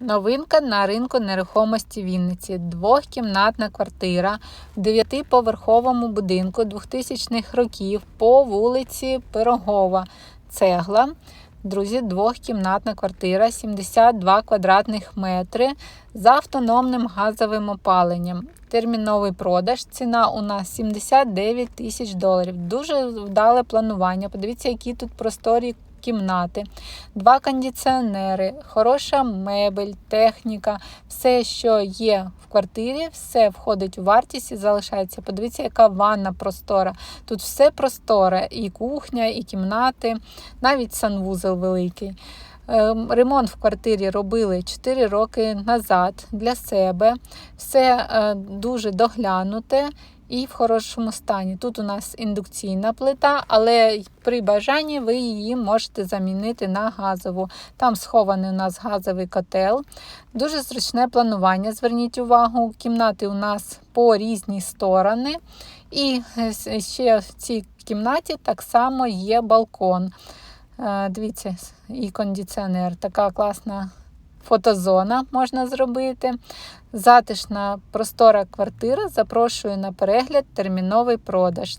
Новинка на ринку нерухомості Вінниці. Двохкімнатна квартира в дев'ятиповерховому будинку 2000-х років по вулиці Пирогова. Цегла. Друзі, двохкімнатна квартира, 72 квадратних метри з автономним газовим опаленням. Терміновий продаж. Ціна у нас 79 тисяч доларів. Дуже вдале планування. Подивіться, які тут просторі кімнати, два кондиціонери, хороша мебель, техніка, все, що є в квартирі, все входить у вартість і залишається. Подивіться, яка ванна простора. Тут все просторе, і кухня, і кімнати, навіть санвузол великий. Ем, Ремонт в квартирі робили 4 роки назад для себе. Все е, дуже доглянуте і в хорошому стані. Тут у нас індукційна плита, але при бажанні ви її можете замінити на газову. Там схований у нас газовий котел. Дуже зручне планування. Зверніть увагу, кімнати у нас по різні сторони. І е, ще в цій кімнаті так само є балкон. Е, Дивіться, і кондиціонер. Така класна фотозона можна зробити. Затишна простора квартира. Запрошую на перегляд терміновий продаж.